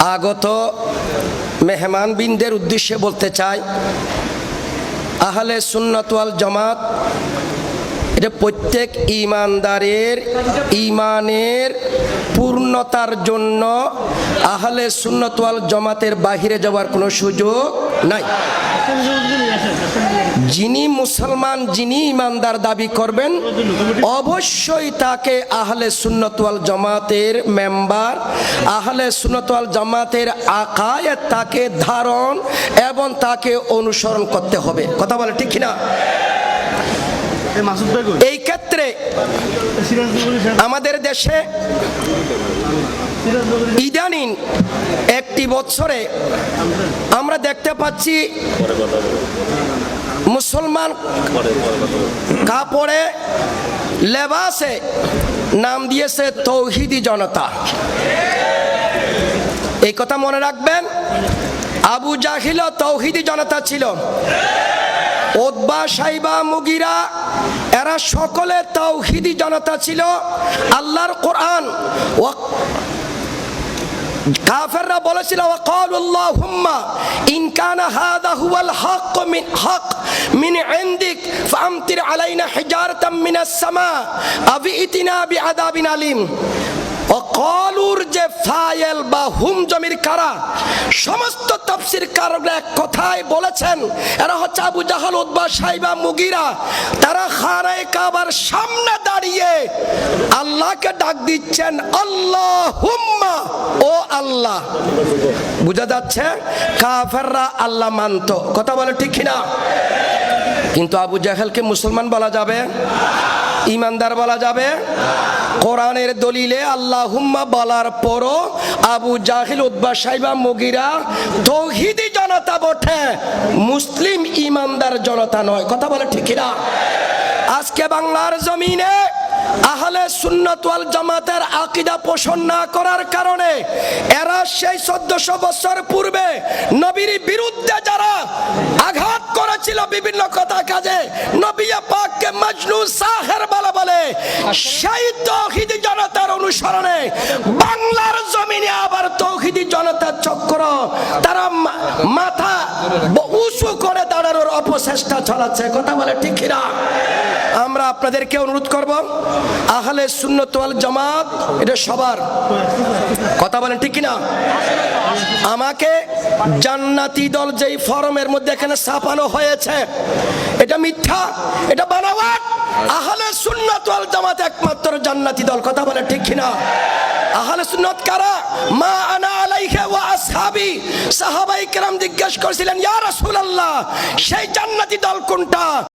আগত মেহমান বিনদের উদ্দেশ্যে বলতে চাই, আহলে সুন্নতওয়াল জামাত, এটা প্রত্যেক ইমানদারের ইমানের পূর্ণতার জন্য আহলে সুন্নতওয়াল জমাতের বাহিরে যাওয়ার কোনো সুযোগ নাই। যিনি মুসলমান যিনি ইমানদার দাবি করবেন অবশ্যই তাকে আহলে সুন্নতওয়াল জামাতের মেম্বার আহলে সুন্নতওয়াল জামাতের আকায় তাকে ধারণ এবং তাকে অনুসরণ করতে হবে। কথা বলে ঠিক কিনা? এই ক্ষেত্রে আমাদের দেশে ইদানিং একটি বছরে আমরা দেখতে পাচ্ছি মুসলমান কাপড়ে, লেবাসে নাম দিয়েছে তৌহিদি জনতা। এই কথা মনে রাখবেন, আবু জাহিল তৌহিদি জনতা ছিল। ওদবা সাইবা, মুগিরা, এরা সকলে তৌহিদি জনতা ছিল। আল্লাহর কোরআন কাফেররা বলেছিল, ওয়াকালুল্লাহুম্মা ইন কানা হাদা হুয়াল হক মিন হক মিন ইনদিক ফামতির আলাইনা হিজারাতাম মিনাস সামা আবি ইতিনা বিআযাবিন আলিম। অকলুর যে ফায়েল বা হুম জমির কারা, সমস্ত তফসির এক কথায় বলেছেন। এরা হচ্ছে আবু জাহাল উদ্বা সাইবা, মুগিরা। তারা খানায় কাবার সামনে দাঁড়িয়ে আল্লাহকে ডাক দিচ্ছেন আল্লাহ হুম্মা ও আল্লাহ। বুঝা যাচ্ছে? কাফেররা আল্লাহ মানত। কথা বলে ঠিক কিনা? কিন্তু আবু জাহেলকে মুসলমান বলা যাবে? ইমানদার বলা যাবে? কোরআনের দলিলে আল্লাহ হুম্মা বলার পরও আবু জাহিল উদ্বা সাইবা, মুগিরা তৌহিদি জনতা বটে। মুসলিম ইমানদার জনতা নয়। কথা বলে ঠিক না আজকে বাংলার জমিনে আহলে সুন্নত ওয়াল জামাতের আকিদা পোষণ না করার কারণে এরা সেই চোদ্দশো বছর পূর্বে নবীর বিরুদ্ধে যারা আঘাত করেছিল বিভিন্ন কথা কাজে নবিয়া পাককে মজনু সাহের বলা বলে, সেই তৌহিদি জনতার অনুসরণে বাংলার জমিনে আবার তৌহিদি জনতার চক্র, তারা মাথা উঁচু করে দাঁড়ানোর অপচেষ্টা চালাচ্ছে। কথা বলে ঠিক না আমরা আপনাদেরকে অনুরোধ করব, আহলে সুন্নত ওয়াল জামাত, এটা সবার। কথা বলেন, ঠিক কিনা? আমাকে জান্নাতি দল যেই ফরমের মধ্যে এখানে ছাপানো হয়েছে, এটা মিথ্যা, এটা বানাওয়াট আহলে সুন্নাত ওয়াল জামাত একমাত্র জান্নাতি দল, কথা বলে ঠিক কিনা? আহলে সুন্নাত কারা? মা আনা আলাইহি ওয়া আসহাবি। সাহাবাই কেরাম জিজ্ঞেস করেছিলেন, ইয়া রাসূলুল্লাহ, সেই জান্নাতি দল কোনটা?